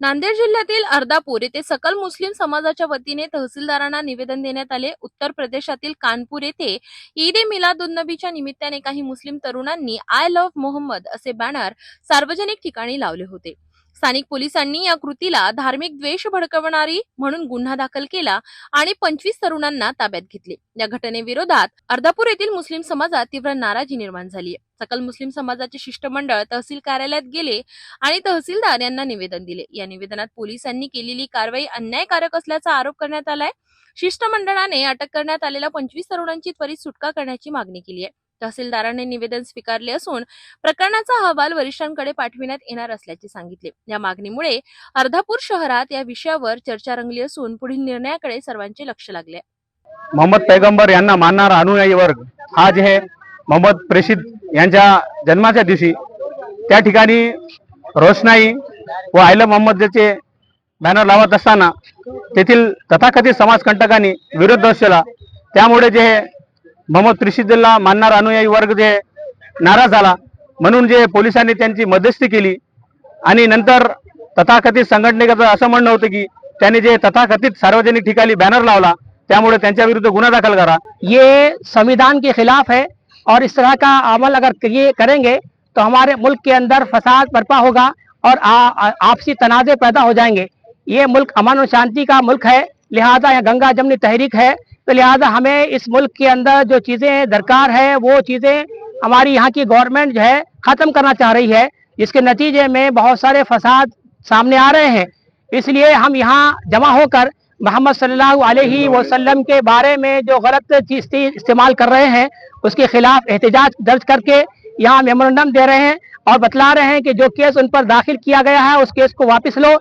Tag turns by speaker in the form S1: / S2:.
S1: नांदेड जिल्ह्यातील अर्धापूर येथे सकल मुस्लिम समाजाच्या वतीने तहसीलदारांना निवेदन देण्यात आले. उत्तर प्रदेशातील कानपूर येथे ईद ए मिलादुन्नबीच्या निमित्ताने काही मुस्लिम तरुणांनी आय लव्ह मोहम्मद असे बॅनर सार्वजनिक ठिकाणी लावले होते. स्थानिक पोलिसांनी या कृतीला धार्मिक द्वेष भडकवणारी म्हणून गुन्हा दाखल केला आणि पंचवीस तरुणांना ताब्यात घेतले. या घटनेविरोधात अर्धापूर येथील मुस्लिम समाजात तीव्र नाराजी निर्माण झाली आहे. सकल मुस्लिम समाजाचे शिष्टमंडळ तहसील कार्यालयात गेले आणि तहसीलदार यांना निवेदन दिले. या निवेदनात पोलिसांनी केलेली कारवाई अन्यायकारक असल्याचा आरोप करण्यात आलाय. शिष्टमंडळाने अटक करण्यात आलेल्या पंचवीस तरुणांची त्वरित सुटका करण्याची मागणी केली आहे. तहसीलदारांनी निवेदन स्वीकारले असून प्रकरणाचा अहवाल वरिष्ठांकडे पाठविण्यात येणार असल्याचे सांगितले. या मागणीमुळे अर्धापूर शहरात या विषयावर चर्चा रंगली असून पुढील निर्णयाकडे सर्वांचे लक्ष लागले
S2: मोहम्मद पैगंबर यांना मानणारा अनुयायी वर्ग हा जे मोहम्मद प्रेषित यांच्या जन्माच्या दिवशी त्या ठिकाणी रोषणाई व आयला मोहम्मदचे बॅनर लावत असताना तेथील तथाकथित समाजकंटकांनी विरोध दर्शवला. त्यामुळे जे मोहम्मद प्रेषितला मानणार अनुयायी वर्ग जे नाराज झाला म्हणून जे पोलिसांनी त्यांची मध्यस्थी केली आणि नंतर तथाकथित संघटनेचं असं म्हणणं होतं की त्यांनी जे तथाकथित सार्वजनिक ठिकाणी बॅनर लावला त्यामुळे त्यांच्या विरुद्ध गुन्हा दाखल करा.
S3: ये संविधान के खिलाफ है और इस तरह का अमल अगर ये करेंगे तो हमारे मुल्क के अंदर फसाद बर्पा होगा और आपसी तनाजे पैदा हो जाएंगे। ये मुल्क अमन और शांति का मुल्क है लिहाजा यह गंगा जमनी तहरीक है। तो लिहाजा हमें इस मुल्क के अंदर जो चीज़ें दरकार है, वो चीज़ें हमारी यहाँ की गवर्नमेंट जो है खत्म करना चाह रही है। जिसके नतीजे में बहुत सारे फसाद सामने आ रहे हैं। इसलिए हम यहाँ जमा होकर मोहम्मद सल्लल्लाहु अलैहि वसल्लम के बारे में जो गलत चीज़ इस्तेमाल कर रहे हैं, उसके खिलाफ एहतजाज दर्ज करके यहाँ मेमोरेंडम दे रहे हैं और बतला रहे हैं कि जो केस उन पर दाखिल किया गया है, उस केस को वापस लो।